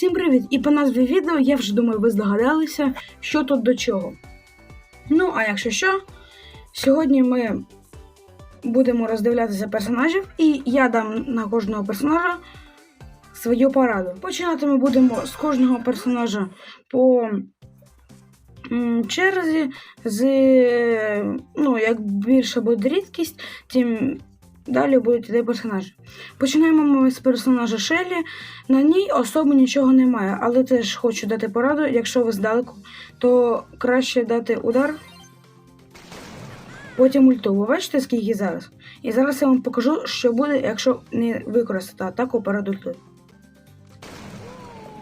Всім привіт! І по назві відео я вже думаю, ви здогадалися, що тут до чого. Ну, а якщо що, сьогодні ми будемо роздивлятися персонажів, і я дам на кожного персонажа свою пораду. Починати ми будемо з кожного персонажа по черзі, з ну, як більше буде рідкість, тим далі будуть йти персонажі. Починаємо ми з персонажа Шеллі. На ній особо нічого немає, але теж хочу дати пораду, якщо ви здалеку, то краще дати удар, потім ульту. Ви бачите, скільки зараз? І зараз я вам покажу, що буде, якщо не використати атаку перед ультою.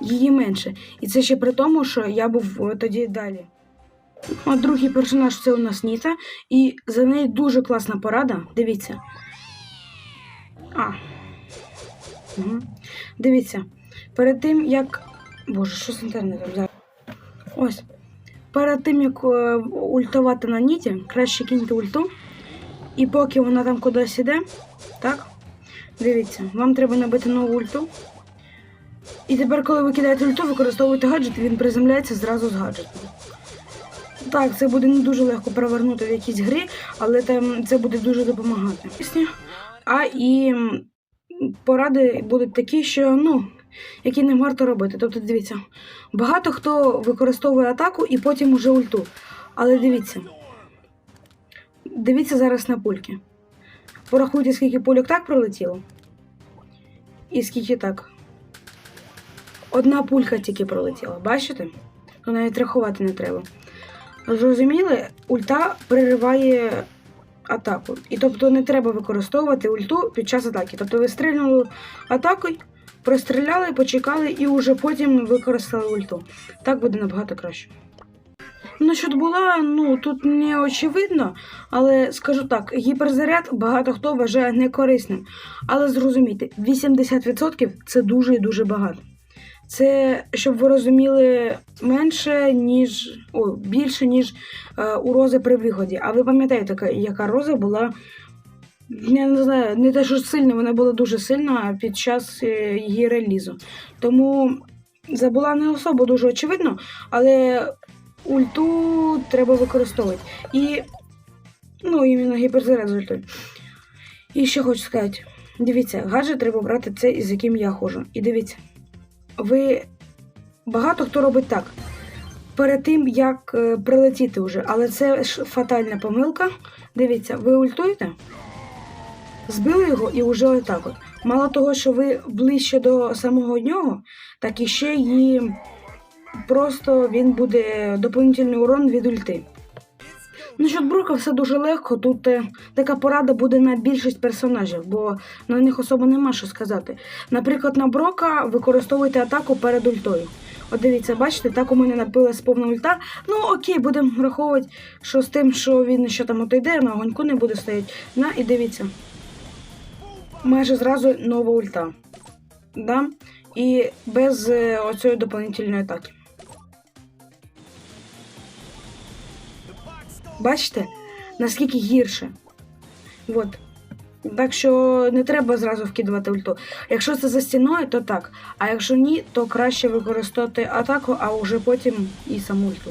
Її менше. І це ще при тому, що я був е, тоді далі. А другий персонаж це у нас Ніта, і за неї дуже класна порада. Дивіться. А. Угу. Дивіться, перед тим як. Боже, що з інтернетом зараз? Ось. Перед тим як е, ультувати на ніті, краще киньте ульту. І поки вона там кудись іде, так? Дивіться, вам треба набити нову ульту. І тепер, коли ви кидаєте ульту, використовуєте гаджет, він приземляється зразу з гаджетом. Так, це буде не дуже легко перевернути в якійсь грі, але там це буде дуже допомагати. А і поради будуть такі, що ну, які не варто робити. Тобто, дивіться, багато хто використовує атаку і потім уже ульту. Але дивіться. Дивіться зараз на пульки. Порахуйте, скільки пульок так пролетіло. І скільки так. Одна пулька тільки пролетіла, бачите? То навіть рахувати не треба. Зрозуміли, ульта перериває атаку. І тобто не треба використовувати ульту під час атаки. Тобто ви стрільнули атакою, простріляли, почекали і вже потім використали ульту. Так буде набагато краще. Насчет була, ну тут не очевидно, але скажу так, гіперзаряд багато хто вважає некорисним. Але зрозумійте, 80% це дуже і дуже багато. Це, щоб ви розуміли, менше, ніж о, більше, ніж е, у рози при виході. А ви пам'ятаєте, яка, роза була. Я не знаю, не те, що сильна, вона була дуже сильна під час е, її релізу. Тому забула не особо дуже очевидно, але ульту треба використовувати. І. Ну, іменно гіперзаряд з ультою. І ще хочу сказати: дивіться, гаджет треба брати цей, з яким я ходжу. І дивіться ви багато хто робить так. Перед тим, як е, прилетіти вже, але це ж фатальна помилка. Дивіться, ви ультуєте, збили його і вже отак от. Мало того, що ви ближче до самого нього, так і ще і просто він буде доповнительний урон від ульти. Насчет Брока все дуже легко. Тут е, така порада буде на більшість персонажів, бо на них особо нема що сказати. Наприклад, на Брока використовуйте атаку перед ультою. От дивіться, бачите, так у мене напилась повна ульта. Ну окей, будемо враховувати, що з тим, що він ще там отойде, на огоньку не буде стояти. На, і дивіться. Майже зразу нова ульта. Да? І без е, оцієї доповнительної атаки. Бачите, наскільки гірше. От. Так що не треба зразу вкидувати ульту. Якщо це за стіною, то так. А якщо ні, то краще використовувати атаку, а вже потім і саму ульту.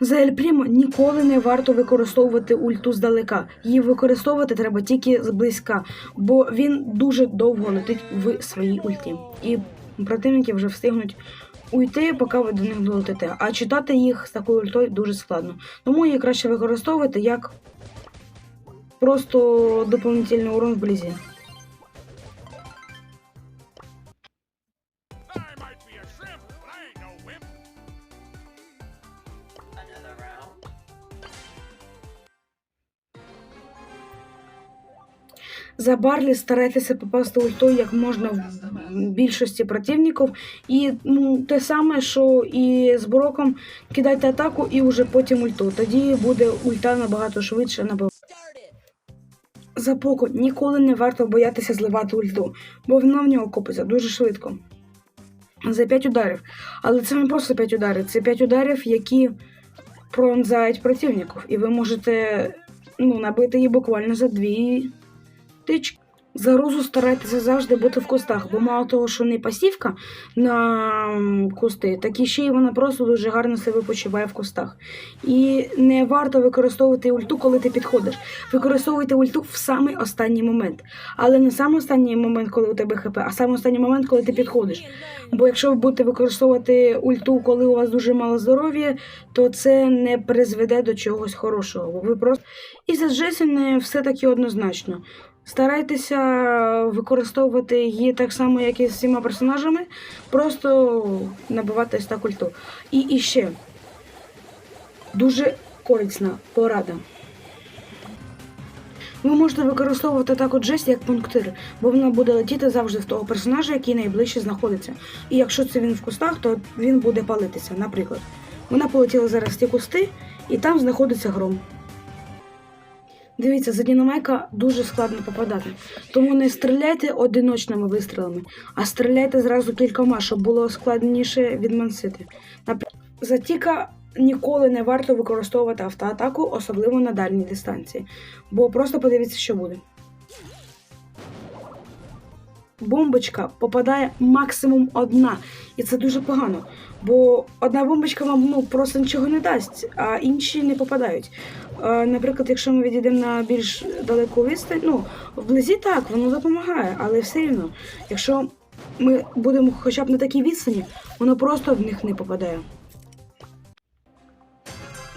За Ель Прімо ніколи не варто використовувати ульту здалека. Її використовувати треба тільки зблизька, бо він дуже довго летить в своїй ульті. І противники вже встигнуть уйти, поки ви до них долетите. А читати їх з такою ультою дуже складно. Тому її краще використовувати як просто доповнительний урон вблизі. За Барлі старайтеся попасти ультою як можна в більшості противників. І ну, те саме, що і з Броком кидайте атаку і вже потім ульту. Тоді буде ульта набагато швидше набивати. За Поко ніколи не варто боятися зливати ульту, бо вона в нього копиться дуже швидко. За 5 ударів. Але це не просто 5 ударів, це 5 ударів, які пронзають противників. І ви можете ну, набити її буквально за 2 тички. Зарузу старайтеся завжди бути в кустах, бо мало того, що не пасівка на кусти, так і ще й вона просто дуже гарно себе почуває в кустах. І не варто використовувати ульту, коли ти підходиш. Використовуйте ульту в самий останній момент. Але не саме останній момент, коли у тебе ХП, а саме останній момент, коли ти підходиш. Бо якщо ви будете використовувати ульту, коли у вас дуже мало здоров'я, то це не призведе до чогось хорошого. Бо ви просто і за Джесі не все таки однозначно. Старайтеся використовувати її так само, як і з всіма персонажами, просто набивати стак ульту. І, і ще дуже корисна порада. Ви можете використовувати так от жесть як пунктир, бо вона буде летіти завжди в того персонажа, який найближче знаходиться. І якщо це він в кустах, то він буде палитися. Наприклад, вона полетіла зараз в ті кусти, і там знаходиться гром. Дивіться, за дінамайка дуже складно попадати. Тому не стріляйте одиночними вистрілами, а стріляйте зразу кількома, щоб було складніше відмансити. За Тіка ніколи не варто використовувати автоатаку, особливо на дальній дистанції. Бо просто подивіться, що буде. Бомбочка попадає максимум одна, і це дуже погано. Бо одна бомбочка вам ну, просто нічого не дасть, а інші не попадають. Е, Наприклад, якщо ми відійдемо на більш далеку відстань, ну, вблизі так, воно допомагає, але все рівно, якщо ми будемо хоча б на такій відстані, воно просто в них не попадає.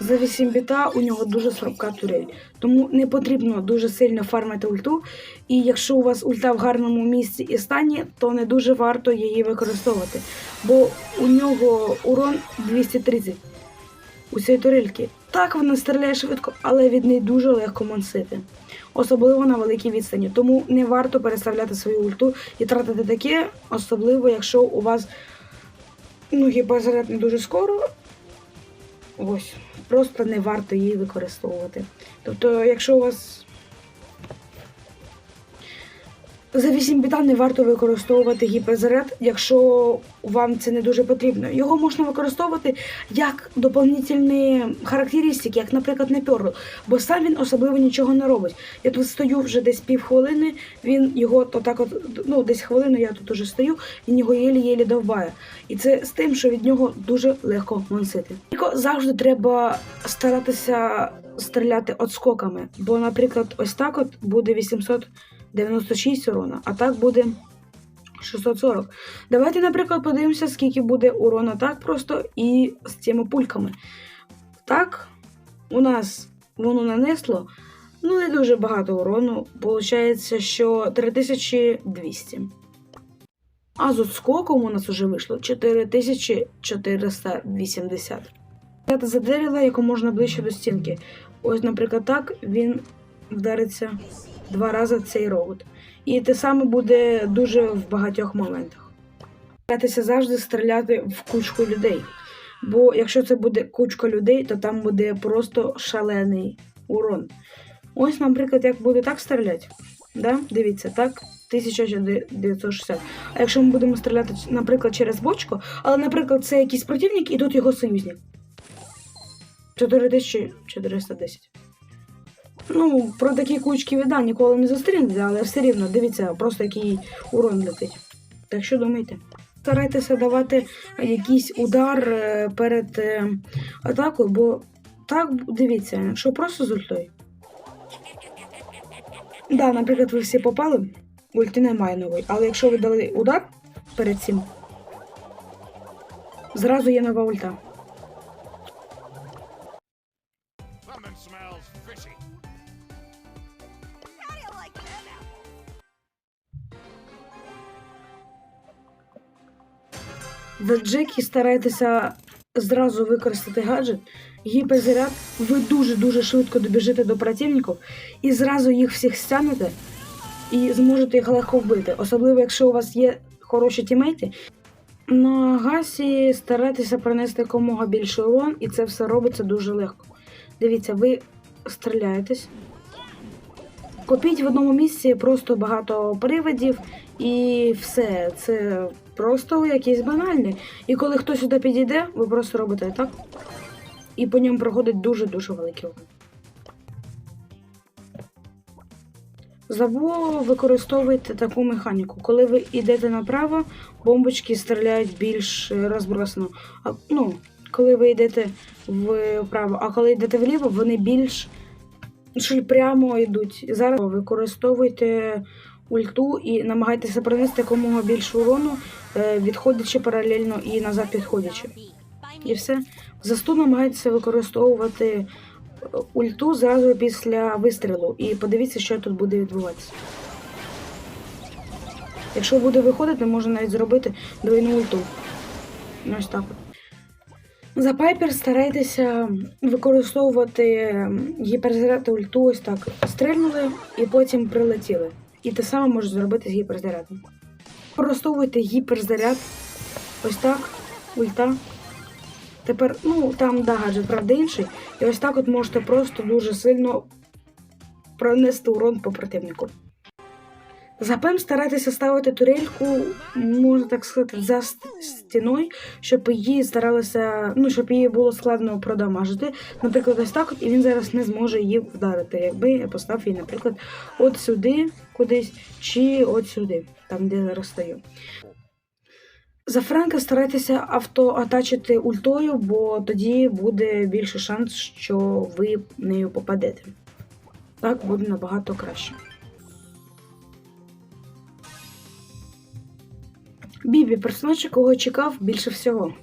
За 8 біта у нього дуже слабка турель, тому не потрібно дуже сильно фармити ульту. І якщо у вас ульта в гарному місці і стані, то не дуже варто її використовувати, бо у нього урон 230 у цієї турельки. Так вона стріляє швидко, але від неї дуже легко мансити. Особливо на великій відстані. Тому не варто переставляти свою ульту і тратити таке, особливо якщо у вас ну, гіперзаряд не дуже скоро. Ось, просто не варто її використовувати. Тобто, якщо у вас за 8 біта не варто використовувати гіперзаряд, якщо вам це не дуже потрібно. Його можна використовувати як доповнительні характеристики, як, наприклад, на Перл, бо сам він особливо нічого не робить. Я тут стою вже десь півхвилини, він його то так от, ну, десь хвилину я тут уже стою, він його єлі-єлі довбає. І це з тим, що від нього дуже легко мансити. Тільки завжди треба старатися стріляти отскоками, бо, наприклад, ось так от буде 896 урона, а так буде 640. Давайте, наприклад, подивимося, скільки буде урона так просто і з цими пульками. Так, у нас воно нанесло ну не дуже багато урону. Получається, що 3200. А з отскоком у нас уже вийшло 4480. Взяти за дерево, яку можна ближче до стінки. Ось, наприклад, так він вдариться два рази цей робот. І те саме буде дуже в багатьох моментах. Старайтеся завжди стріляти в кучку людей. Бо якщо це буде кучка людей, то там буде просто шалений урон. Ось, наприклад, як буде так стріляти. Да? Дивіться, так, 1960. А якщо ми будемо стріляти, наприклад, через бочку, але, наприклад, це якийсь противник і тут його союзник. 4410. Ну, про такі кучки віда ніколи не зустрінете, але все рівно дивіться, просто який урон летить. Так що думайте. Старайтеся давати якийсь удар е, перед е, атакою, бо так дивіться, якщо просто з ультою. Да, наприклад, ви всі попали, ульти немає нової, але якщо ви дали удар перед цим, зразу є нова ульта. За Джекі старайтеся зразу використати гаджет, гіперзаряд, ви дуже-дуже швидко добіжите до противників і зразу їх всіх стягнете і зможете їх легко вбити. Особливо, якщо у вас є хороші тімейти. На гасі старайтеся принести якомога більше урон, і це все робиться дуже легко. Дивіться, ви стріляєтесь. Купіть в одному місці просто багато привидів і все. Це просто якісь банальні. І коли хтось сюди підійде, ви просто робите так. І по ньому проходить дуже-дуже великий урон. Забо використовуйте таку механіку. Коли ви йдете направо, бомбочки стріляють більш розбросано. А, ну, коли ви йдете вправо, а коли йдете вліво, вони більш що прямо йдуть. Зараз використовуйте ульту і намагайтеся принести якомога більше урону, е, відходячи паралельно і назад підходячи. І все. Засту намагайтеся використовувати е, ульту зразу після вистрілу. І подивіться, що тут буде відбуватися. Якщо буде виходити, можна навіть зробити двойну ульту. Ось так от. За пайпер старайтеся використовувати гіперзаряд ульту ось так. Стрельнули і потім прилетіли. І те саме можна зробити з гіперзарядом. Використовуйте гіперзаряд. Ось так, ульта. Тепер, ну, там да, гаджет, правда, інший. І ось так от можете просто дуже сильно пронести урон по противнику. За ПЕМ старайтеся ставити турельку, можна так сказати, за стіною, щоб її старалися, ну, щоб її було складно продамажити. Наприклад, ось так, і він зараз не зможе її вдарити. Якби я поставив її, наприклад, от сюди кудись, чи от сюди, там, де зараз стою. За Франка старайтеся автоатачити ультою, бо тоді буде більше шанс, що ви нею попадете. Так буде набагато краще. Бібі персонаж, якого чекав більше всього.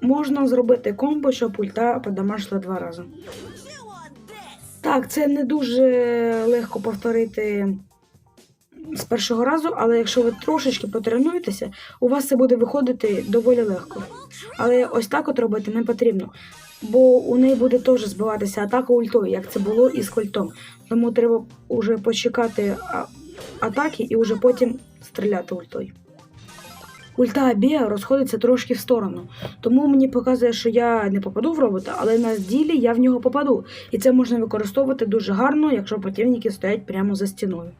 Можна зробити комбо, щоб ульта подамажила два рази. Так, це не дуже легко повторити з першого разу, але якщо ви трошечки потренуєтеся, у вас це буде виходити доволі легко. Але ось так от робити не потрібно, бо у неї буде теж збиватися атака ультою, як це було і з кольтом. Тому треба вже почекати атаки і вже потім стріляти ультою. Ульта Абія розходиться трошки в сторону, тому мені показує, що я не попаду в робота, але на ділі я в нього попаду. І це можна використовувати дуже гарно, якщо противники стоять прямо за стіною.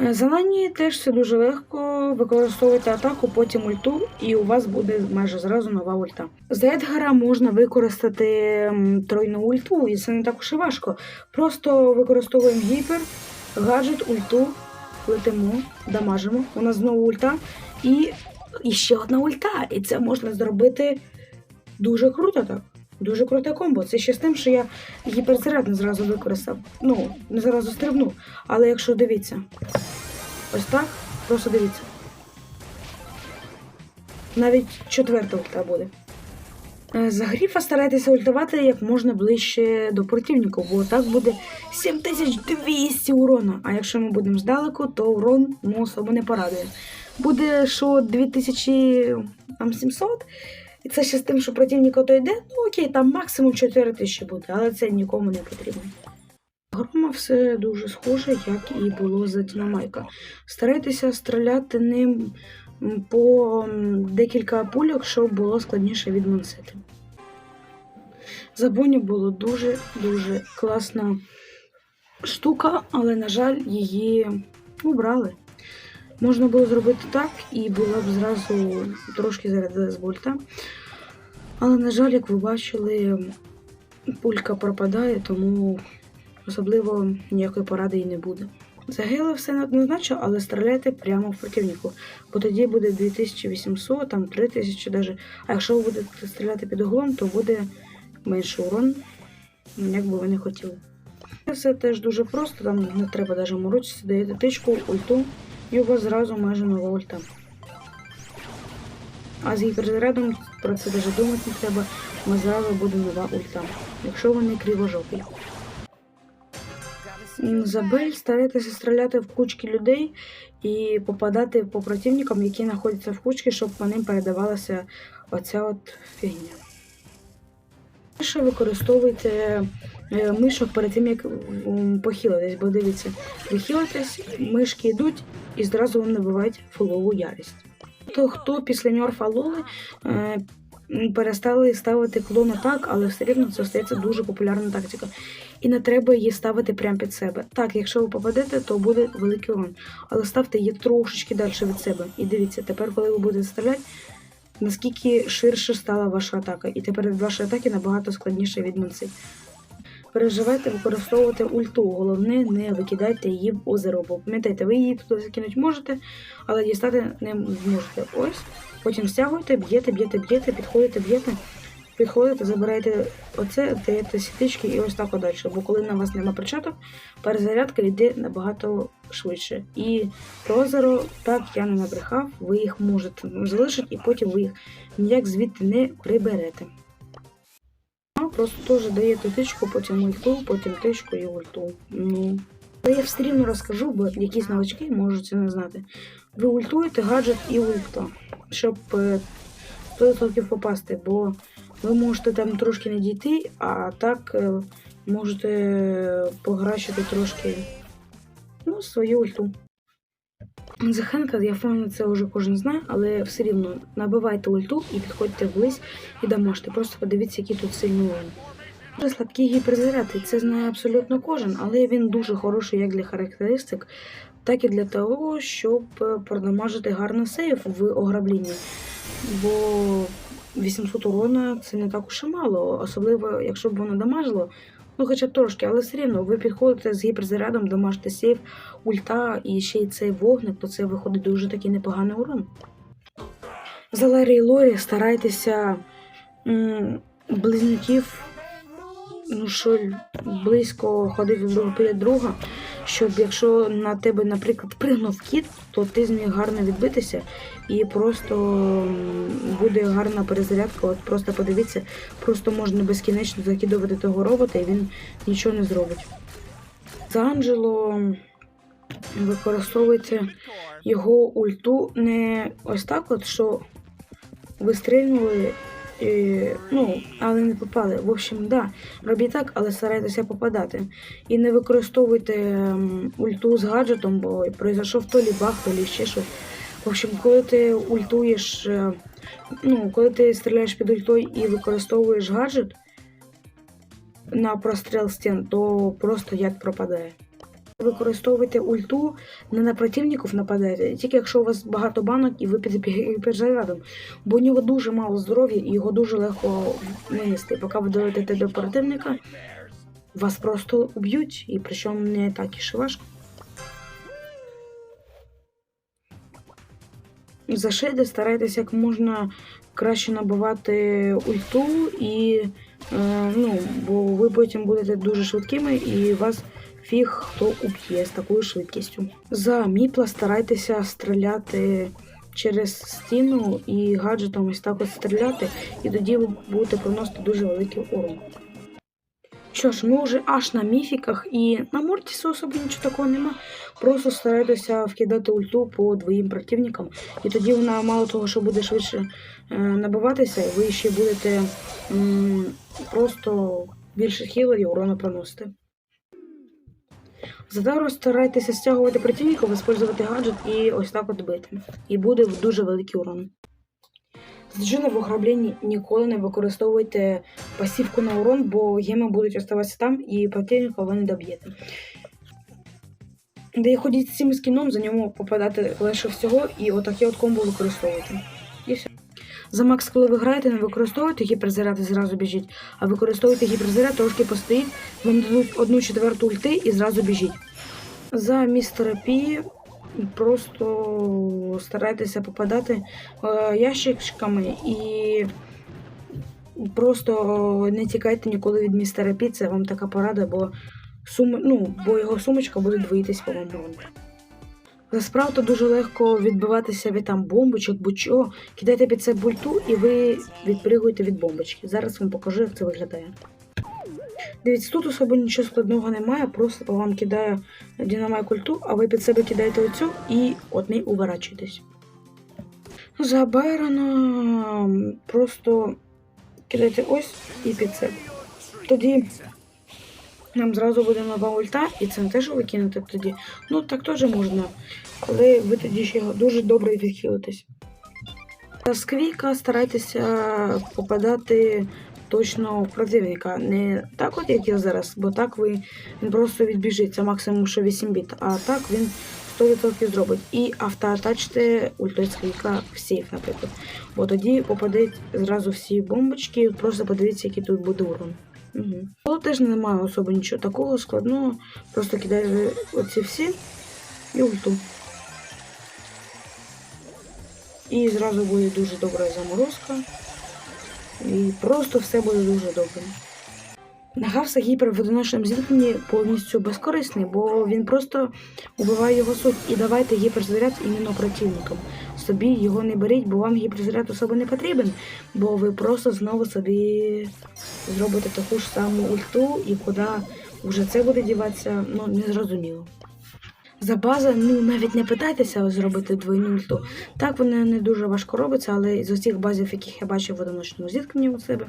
Е, За Нані теж все дуже легко. Використовуйте атаку, потім ульту, і у вас буде майже зразу нова ульта. За Едгара можна використати тройну ульту, і це не так уж і важко. Просто використовуємо гіпер, гаджет, ульту, летимо, дамажимо. У нас знову ульта. І, і ще одна ульта. І це можна зробити дуже круто так. Дуже круте комбо. Це ще з тим, що я гіперзаряд не зразу використав. Ну, не зразу стрибнув. Але якщо дивіться, ось так, просто дивіться. Навіть четверта ульта буде. Е, За гріфа старайтеся ультувати як можна ближче до противника, бо так буде 7200 урона. А якщо ми будемо здалеку, то урон ну, особо не порадує. Буде що 2700, і це ще з тим, що противник ото йде, ну окей, там максимум 4000 буде, але це нікому не потрібно. Грома все дуже схоже, як і було за Дінамайка. Старайтеся стріляти ним по декілька пульок, щоб було складніше відмансити. За Бонні було дуже-дуже класна штука, але, на жаль, її убрали. Можна було зробити так, і була б зразу трошки зарядила з вольта. Але, на жаль, як ви бачили, пулька пропадає, тому особливо ніякої поради і не буде. Загинуло все неоднозначно, але стріляйте прямо в противнику, бо тоді буде 2800, там 3000 даже. А якщо ви будете стріляти під углом, то буде менше урон, як би ви не хотіли. Це все теж дуже просто, там не треба навіть морочитися, даєте тичку, ульту, вас зразу майже нова ульта. А з гіперзарядом про це навіть думати не треба, вас зразу буде нова ульта, якщо вони кривожопі. Забель старайтеся стріляти в кучки людей і попадати по противникам, які знаходяться в кучці, щоб по ним передавалася оця от фігня. Ще використовуйте мишок перед тим, як похилитись, бо дивіться, ви хилитесь, мишки йдуть і зразу вам набивають фулову ярість. То хто після ньорфа Лоли е, перестали ставити клон так, але все рівно це стається дуже популярна тактика. І не треба її ставити прямо під себе. Так, якщо ви попадете, то буде великий урон. Але ставте її трошечки далі від себе. І дивіться, тепер, коли ви будете стріляти, наскільки ширше стала ваша атака. І тепер вашої атаки набагато складніше від відмансити. Переживайте використовувати ульту. Головне, не викидайте її в озеро, бо пам'ятайте, ви її туди закинути можете, але дістати не зможете. Ось. Потім стягуєте, б'єте, б'єте, б'єте, підходите, б'єте, підходите, забираєте оце, даєте сітички і ось так подалі. Бо коли на вас нема перчаток, перезарядка йде набагато швидше. І про так я не набрехав, ви їх можете залишити, і потім ви їх ніяк звідти не приберете. Просто теж даєте тичку, потім ульту, потім тичку і ульту. Ну. Але я все рівно розкажу, бо якісь новачки можуть це не знати. Ви ультуєте гаджет і ульта, щоб е, 100% попасти, бо ви можете там трошки не дійти, а так е, можете погращити трошки ну, свою ульту. Захенка, я впевнена, це вже кожен знає, але все рівно набивайте ульту і підходьте вблизь і дамажте. Просто подивіться, який тут сильний урон. Дуже слабкий гіперзаряд, і це знає абсолютно кожен, але він дуже хороший як для характеристик, так і для того, щоб е, продамажити гарно сейф в ограбленні. Бо 800 урона це не так уж і мало, особливо якщо б воно дамажило. Ну, хоча трошки, але все рівно ви підходите з гіперзарядом, дамажите сейф, ульта і ще й цей вогник, то це виходить дуже такий непоганий урон. За Ларі і Лорі старайтеся м, близнюків, ну що близько ходити друг біля друга, щоб якщо на тебе, наприклад, пригнув кіт, то ти зміг гарно відбитися і просто буде гарна перезарядка. От просто подивіться, просто можна безкінечно закидувати того робота, і він нічого не зробить. За Анджело використовуйте його ульту не ось так, от що ви стрільнули, і, ну, але не попали. В общем, да, робіть так, але старайтеся попадати. І не використовуйте ем, ульту з гаджетом, бо пройшов то лі баг, то лі ще щось. В общем, коли ти ультуєш, е, ну, коли ти стріляєш під ультою і використовуєш гаджет на простріл стін, то просто яд пропадає. Використовуйте ульту не на противників нападаєте, тільки якщо у вас багато банок і ви під гіперзарядом. Бо у нього дуже мало здоров'я і його дуже легко винести. Поки ви доведете до противника, вас просто уб'ють, і причому не так і ж важко. За шейди старайтеся як можна краще набивати ульту і е, ну, бо ви потім будете дуже швидкими і вас фіг хто уб'є з такою швидкістю. За міпла старайтеся стріляти через стіну і гаджетом ось так от стріляти, і тоді ви будете приносити дуже великий урон. Що ж, ми вже аж на міфіках, і на Мортісу особо нічого такого нема. Просто старайтеся вкидати ульту по двоїм противникам, і тоді вона мало того, що буде швидше е, набиватися, ви ще будете м, просто більше хілер і урона проносити. Задару старайтеся стягувати противників, використовувати гаджет і ось так от бити. І буде дуже великий урон. З в ограбленні ніколи не використовуйте пасівку на урон, бо геми будуть оставатися там і противника ви не доб'єте. Де ходіть з цим скіном, за ньому попадати легше всього, і отаке от комбо використовуйте. І все. За Макс, коли ви граєте, не використовуйте гіперзаряд і зразу біжіть, а використовуйте гіперзаряд, трошки постоїть, вам дадуть одну четверту ульти і зразу біжіть. За містера Пі просто старайтеся попадати е, ящичками і просто не тікайте ніколи від містера Пі, це вам така порада, бо сум... ну, бо його сумочка буде двоїтись по вам. Насправді дуже легко відбиватися від там бомбочок, будь-чого. Кидайте під це бульту і ви відпригуєте від бомбочки. Зараз вам покажу, як це виглядає. Дивіться, тут особо нічого складного немає, просто вам кидає динамайк ульту, а ви під себе кидаєте оцю і от неї уворачуєтесь. За Байрона просто кидайте ось і під себе. Тоді нам зразу буде нова ульта, і це не те, що ви тоді. Ну так теж можна, але ви тоді ще дуже добре відхилитесь. За сквіка старайтеся попадати точно в противника. Не так, от як я зараз, бо так ви він просто відбіжить, це максимум що 8 біт, а так він 100% зробить. І автоатачте ультой сквіка в сейф, наприклад. Бо тоді попадуть зразу всі бомбочки, просто подивіться, який тут буде урон. Угу. Тут теж немає особо нічого такого складного. Просто кидаєте оці всі і ульту. І зразу буде дуже добра заморозка. І просто все буде дуже добре. Нагавса гіпер в одиночному зіткненні повністю безкорисний, бо він просто убиває його суть. І давайте гіперзаряд іменно противникам. Собі його не беріть, бо вам гіперзаряд особо не потрібен, бо ви просто знову собі зробите таку ж саму ульту, і куди вже це буде діватися, ну незрозуміло. За база, ну навіть не питайтеся зробити двойну ульту. Так воно не дуже важко робиться, але з усіх базів, яких я бачив в одиночному зіткненні у себе,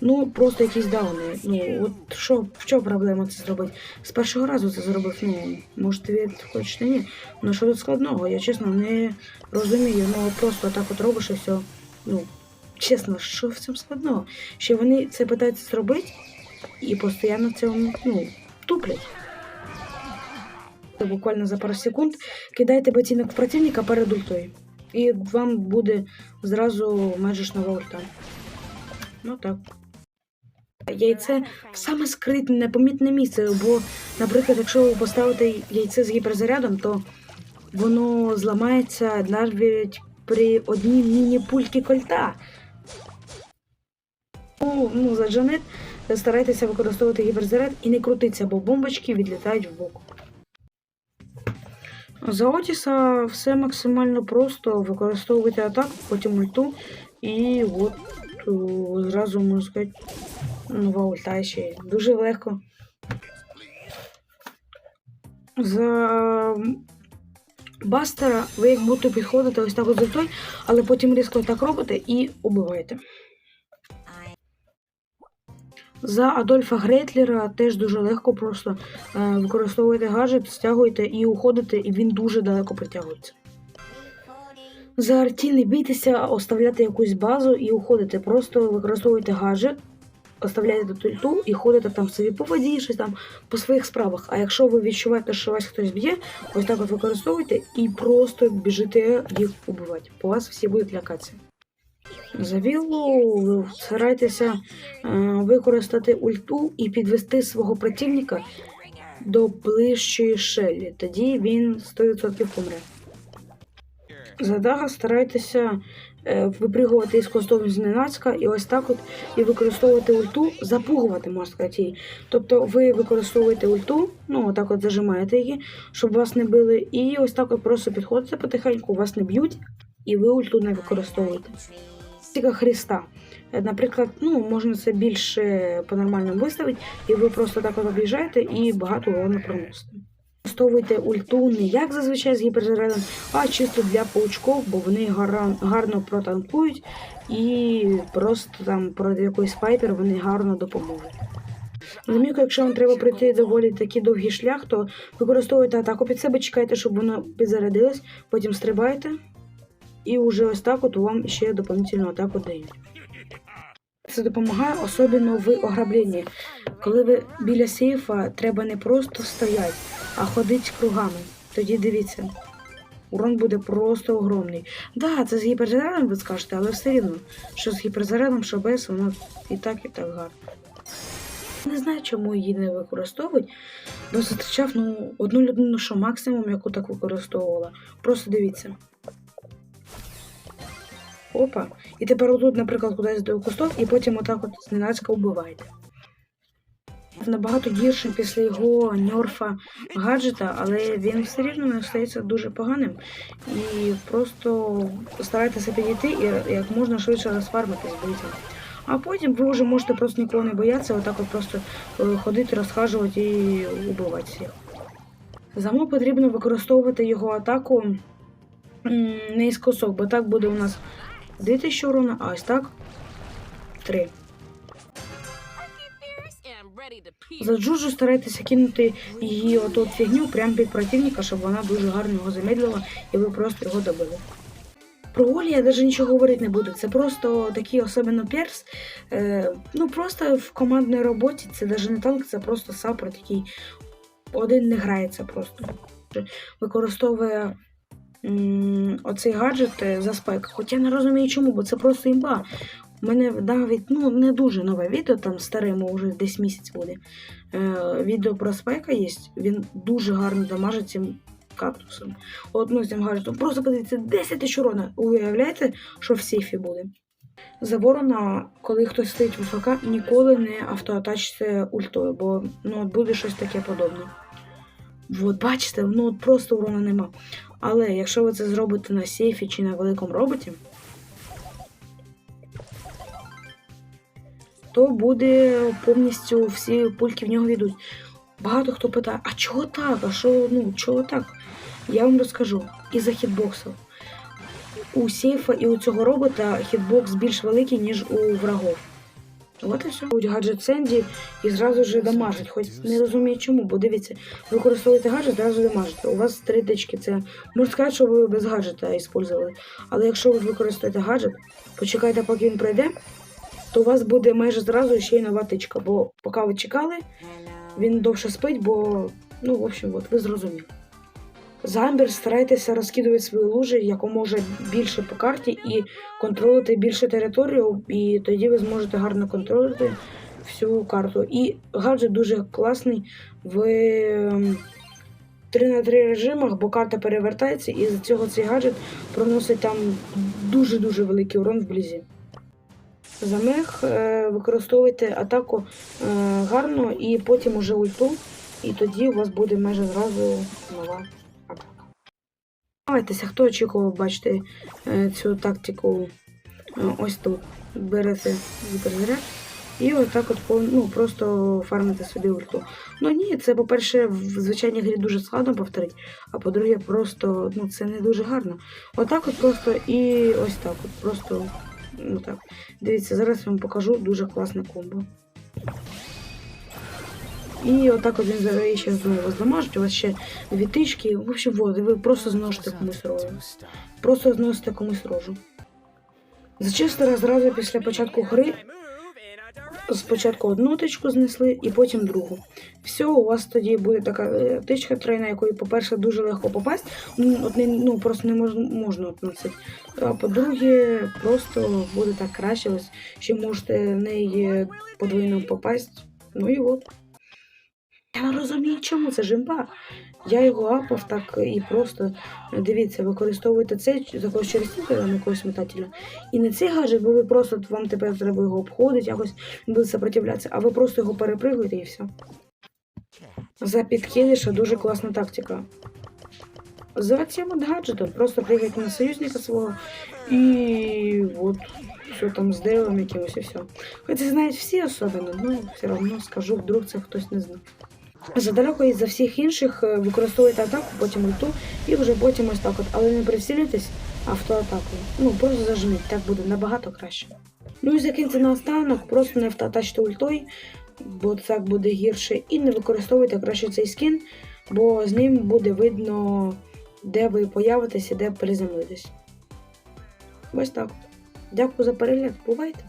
ну просто якісь дауни. Ну от що, в чому проблема це зробити? З першого разу це зробив. Ну може ти хочеш ні. Ну що тут складного? Я чесно не розумію. Ну просто так от робиш і все. Ну чесно, що в цьому складного? Що вони це питаються зробити і постійно в цьому ну, туплять. Буквально за пару секунд кидайте ботинок в противника перед ультою. І вам буде зразу майже нова ульта. Ну так. Яйце в саме скритне, непомітне місце, бо, наприклад, якщо ви поставите яйце з гіперзарядом, то воно зламається навіть при одній міні-пульки кольта. Ну, ну, за Джанет старайтеся використовувати гіперзаряд і не крутиться, бо бомбочки відлітають в. За Отіса все максимально просто. Використовуйте атаку, потім ульту, і от зразу можна сказати, нова ульта ще. Дуже легко. За Бастера ви як будто підходите ось так от з ультою, але потім різко так робите і убиваєте. За Адольфа Грейтлера теж дуже легко просто е, використовуєте гаджет, стягуєте і уходите, і він дуже далеко притягується. За арті не бійтеся оставляти якусь базу і уходите. Просто використовуєте гаджет, оставляєте тульту і ходите там собі по воді, щось там по своїх справах. А якщо ви відчуваєте, що вас хтось б'є, ось так от використовуйте і просто біжите їх убивати. По вас всі будуть лякатися. За віллу старайтеся е, використати ульту і підвести свого противника до ближчої шелі. Тоді він 100% помре. За дага старайтеся випригувати із костом зненацька і ось так от і використовувати ульту, запугувати, можна сказати. Тобто ви використовуєте ульту, ну отак от зажимаєте її, щоб вас не били, і ось так от просто підходите потихеньку, вас не б'ють, і ви ульту не використовуєте. Тільки Христа. Е, Наприклад, ну можна це більше по-нормальному виставити, і ви просто так от об'їжджаєте і багато урона проносите. Використовуйте ульту не як зазвичай з гіперзарядом, а чисто для паучков, бо вони гарно, протанкують і просто там проти якоїсь пайпер вони гарно допоможуть. Заміку, якщо вам треба пройти доволі такий довгий шлях, то використовуйте атаку під себе, чекайте, щоб воно підзарядилось, потім стрибайте, і вже ось так от вам ще доповнительну атаку дають. Це допомагає особливо в ограбленні. Коли ви біля сейфа, треба не просто стояти, а ходити кругами. Тоді дивіться, урон буде просто огромний. Да, це з гіперзарядом ви скажете, але все рівно, що з гіперзарядом, що без, воно і так, і так гарно. Не знаю, чому її не використовують, бо зустрічав ну, одну людину, що максимум, яку так використовувала. Просто дивіться. Опа. І тепер отут, наприклад, кудись до кустов, і потім отак от зненацька вбиваєте. Набагато гіршим після його ньорфа гаджета, але він все рівно не стається дуже поганим. І просто старайтеся підійти і як можна швидше розфармитись бити. А потім ви вже можете просто нікого не боятися, отак от просто е, ходити, розхажувати і убивати всіх. Заму потрібно використовувати його атаку не із косок, бо так буде у нас 2000 урона, а ось так 3. За джуджу старайтеся кинути її оту фігню прямо під противника, щоб вона дуже гарно його замедлила і ви просто його добили. Про Олі я навіть нічого говорити не буду. Це просто такий особливо перс. Е, ну просто в командній роботі це навіть не танк, це просто саппорт, який один не грається просто. Використовує оцей гаджет е, за спайк. Хоча я не розумію чому, бо це просто імба. У мене навіть ну, не дуже нове відео, там старе, мо, вже десь місяць буде. Е, відео про спайка є. Він дуже гарно дамажить цим кактусом. От, ну, з цим гаджетом. Просто подивіться, 10 тисяч урона. Уявляєте, що в сейфі буде? За ворона, коли хтось стоїть в ФК, ніколи не автоатачте ультою, бо ну, буде щось таке подобне. От, бачите, ну от просто урона нема. Але якщо ви це зробите на сейфі чи на великому роботі, то буде повністю всі пульки в нього відуть. Багато хто питає, а чого так? А що, ну, чого так? Я вам розкажу. Із-за хітбоксів. У сейфа і у цього робота хітбокс більш великий, ніж у врагов. От і все. Гаджет Сенді і зразу ж дамажить. Хоч не розумію чому, бо дивіться, використовуєте гаджет, зразу дамажите. У вас три тички. Це можна сказати, що ви без гаджета використовували. Але якщо ви використаєте гаджет, почекайте, поки він пройде, то у вас буде майже зразу ще й нова тичка. Бо поки ви чекали, він довше спить, бо, ну, в общем, от, ви зрозуміли. Замбір старайтеся розкидувати свої лужі якомога більше по карті і контролювати більше територію, і тоді ви зможете гарно контролювати всю карту. І гаджет дуже класний в 3 на 3 режимах, бо карта перевертається, і з цього цей гаджет проносить там дуже-дуже великий урон вблизі. За мех е, використовуйте атаку е, гарно і потім уже ульту, і тоді у вас буде майже зразу нова. Давайтеся, хто очікував бачити е, цю тактику е, ось тут. Берете гіперзаряд і отак от ну, просто фармите собі ульту. Ну ні, це, по-перше, в звичайній грі дуже складно повторити, а по-друге, просто ну, це не дуже гарно. Отак от просто і ось так от. Просто ну так. Дивіться, зараз вам покажу дуже класне комбо. І отак от він зараз ще знову вас дамажить, у вас ще дві тички. В общем, вот, і ви просто зносите комусь рожу. Просто зносите комусь рожу. Зачистили зразу після початку гри. Спочатку одну тичку знесли і потім другу. Все, у вас тоді буде така е, тичка тройна, якою, по-перше, дуже легко попасть. От не, ну просто не можна, можна. А по-друге, просто буде так краще, ось ще можете в неї подвійно попасть. Ну і от. Я не розумію, чому це жимба. Я його апав так і просто дивіться, використовуйте цей якогось через там якогось метателя. І не цей гаджет, бо ви просто вам тепер треба його обходити, якось буде сопротивлятися, а ви просто його перепригуєте і все. За підкидиша дуже класна тактика. За цим от гаджетом просто пригайте на союзника свого і от що там з делом якимось і все. Хоч це знають всі особливо, ну все одно скажу, вдруг це хтось не знає. Задалеко і за всіх інших е, використовуйте атаку, потім ульту і вже потім ось так от. Але не прицілюйтесь автоатакою. Ну, просто зажміть, так буде набагато краще. Ну і закиньте на останок, просто не автоатачте ультою, бо так буде гірше. І не використовуйте краще цей скін, бо з ним буде видно, де ви появитесь і де приземлитесь. Ось так. Дякую за перегляд, бувайте!